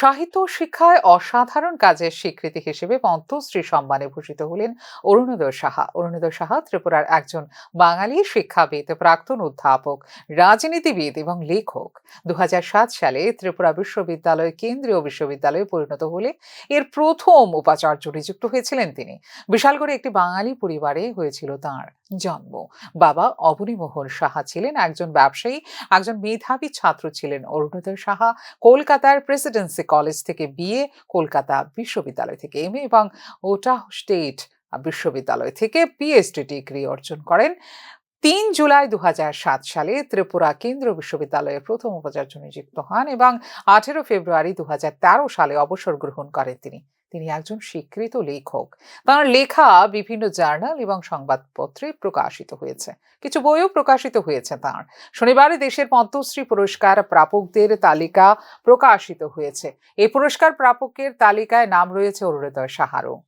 সাহিত্য শিক্ষায় অসাধারণ কাজের স্বীকৃতি হিসেবে পদ্মশ্রী সম্মানে ভূষিত হলেন অরুণোদয় সাহা। অরুণোদয় সাহা ত্রিপুরার একজন বাঙালি শিক্ষাবিদ, প্রাক্তন অধ্যাপক, রাজনীতিবিদ এবং লেখক। দু হাজার সাত সালে ত্রিপুরা বিশ্ববিদ্যালয় কেন্দ্রীয় বিশ্ববিদ্যালয়ে পরিণত হলে এর প্রথম উপাচার্য নিযুক্ত হয়েছিলেন তিনি। বিশাল বিশালগড়ে একটি বাঙালি পরিবারে হয়েছিল তাঁর জন্ম। বাবা অবনীমোহন সাহা ছিলেন একজন ব্যবসায়ী, একজন মেধাবী ছাত্র ছিলেন অরুণোদয় সাহা। কলকাতার প্রেসিডেন্সি কলেজ থেকে বিএ কলকাতা বিশ্ববিদ্যালয় থেকে এমএ এবং ওটা স্টেট বিশ্ববিদ্যালয় থেকে পিএইচডি ডিগ্রি অর্জন করেন। তিন জুলাই দু হাজার সাত সালে ত্রিপুরা কেন্দ্রীয় বিশ্ববিদ্যালয়ের প্রথম উপাচার্য নিযুক্ত হন এবং আঠেরো ফেব্রুয়ারি দু হাজার তেরো সালে অবসর গ্রহণ করেন তিনি। তিনি একজন স্বীকৃত লেখক। তাঁর লেখা বিভিন্ন জার্নাল এবং সংবাদপত্রে প্রকাশিত হয়েছে। কিছু বইও প্রকাশিত হয়েছে তাঁর। শনিবারে দেশের পদ্মশ্রী পুরস্কার প্রাপকদের তালিকা প্রকাশিত হয়েছে। এই পুরস্কার প্রাপকের তালিকায় নাম রয়েছে অরুণোদয় সাহারও